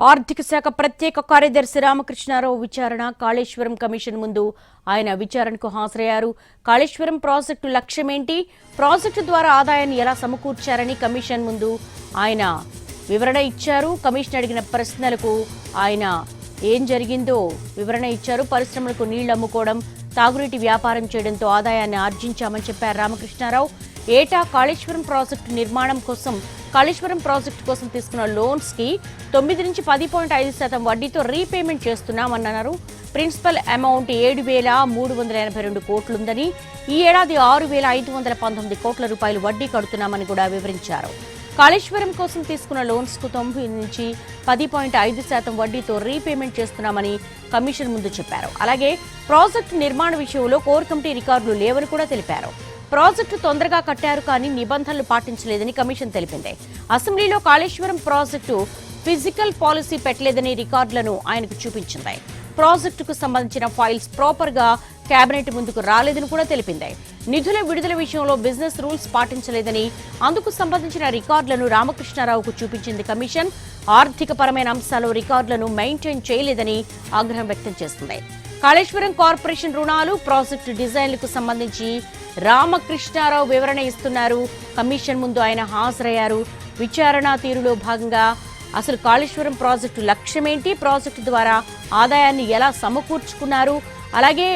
ఆర్థిక శాఖ ప్రత్యేక కార్యదర్శి రామకృష్ణారావు విచారణ కాళేశ్వరం కమిషన్ ముందు ఆయన విచారణకు హాజరయ్యారు. కాళేశ్వరం ప్రాజెక్టు లక్ష్యమేంటి? ప్రాజెక్టు ద్వారా ఆదాయాన్ని ఎలా సమకూర్చారని కమిషన్ ముందు ఆయన వివరణ ఇచ్చారు. కమిషన్ అడిగిన ప్రశ్నలకు ఆయన ఏం జరిగిందో వివరణ ఇచ్చారు. పరిశ్రమలకు నీళ్ళు అమ్ముకోవడం తాగునీటి వ్యాపారం చేయడంతో ఆదాయాన్ని ఆర్జించామని చెప్పారు రామకృష్ణారావు. ఏటా కాళేశ్వరం ప్రాజెక్టు నిర్మాణం కోసం కాళేశ్వరం ప్రాజెక్టు కోసం తీసుకున్న లోన్స్కి తొమ్మిది నుంచి పది పాయింట్ ఐదు శాతం వడ్డీతో రీపేమెంట్ చేస్తున్నామన్నారు. ప్రిన్సిపల్ అమౌంట్ ఏడు వేల మూడు వందల ఎనభై రెండు కోట్లుందని ఈ ఏడాది ఆరు వేల ఐదు వందల పంతొమ్మిది కోట్ల రూపాయలు వడ్డీ కడుతున్నామని కూడా వివరించారు. కాళేశ్వరం కోసం తీసుకున్న లోన్స్కు తొంభై నుంచి పది పాయింట్ ఐదు శాతం వడ్డీతో రీపేమెంట్ చేస్తున్నామని కమిషన్ ముందు చెప్పారు. అలాగే ప్రాజెక్టు నిర్మాణ విషయంలో కోర్ కమిటీ రికార్డులు లేవని కూడా తెలిపారు. ప్రాజెక్టు తొందరగా కట్టారు కానీ నిబంధనలు పాటించలేదని కమిషన్ తెలిపింది. అసెంబ్లీలో కాళేశ్వరం ప్రాజెక్టు ఫిజికల్ పాలసీ పెట్టలేదని రికార్డులను ఆయనకు చూపించింది. ప్రాజెక్టుకు సంబంధించిన ఫైల్స్ ప్రాపర్గా కేబినెట్ ముందుకు రాలేదని కూడా తెలిపింది. నిధుల విడుదల విషయంలో బిజినెస్ రూల్స్ పాటించలేదని అందుకు సంబంధించిన రికార్డులను రామకృష్ణారావుకు చూపించింది కమిషన్. ఆర్థిక పరమైన అంశాలు రికార్డులను మెయింటైన్ చేయలేదని ఆగ్రహం వ్యక్తం చేస్తుంది. కాళేశ్వరం కార్పొరేషన్ రుణాలు ప్రాజెక్టు డిజైన్లకు సంబంధించి రామకృష్ణారావు వివరణ ఇస్తున్నారు. కమిషన్ ముందు ఆయన హాజరయ్యారు. విచారణ తీరులో భాగంగా అసలు కాళేశ్వరం ప్రాజెక్టు లక్ష్యమేంటి? ప్రాజెక్టు ద్వారా ఆదాయాన్ని ఎలా సమకూర్చుకున్నారు? అలాగే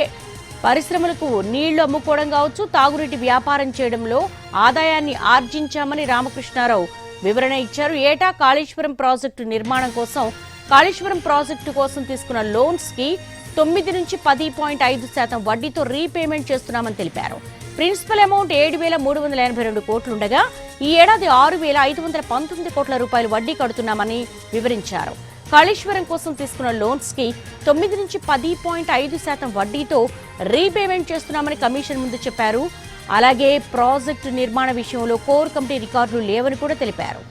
పరిశ్రమలకు నీళ్ళు అమ్ముకోవడం కావచ్చు తాగునీటి వ్యాపారం చేయడంలో ఆదాయాన్ని ఆర్జించామని రామకృష్ణారావు వివరణ ఇచ్చారు. ఏటా కాళేశ్వరం ప్రాజెక్టు నిర్మాణం కోసం కాళేశ్వరం ప్రాజెక్టు కోసం తీసుకున్న లోన్స్కి తొమ్మిది నుంచి పది పాయింట్ ఐదు శాతం వడ్డీతో రీపేమెంట్ చేస్తున్నామని తెలిపారు. ప్రిన్సిపల్ అమౌంట్ ఏడు వేల మూడు వందల ఎనభై రెండు కోట్లుండగా ఈ ఏడాది ఆరు వేల ఐదు వందల పంతొమ్మిది కోట్ల రూపాయలు వడ్డీ కడుతున్నామని వివరించారు. కాళేశ్వరం కోసం తీసుకున్న లోన్స్కి తొమ్మిది నుంచి పది పాయింట్ ఐదు శాతం వడ్డీతో రీపేమెంట్ చేస్తున్నామని కమిషన్ ముందు చెప్పారు. అలాగే ప్రాజెక్టు నిర్మాణ విషయంలో కోర్ కమిటీ రికార్డులు లేవని కూడా తెలిపారు.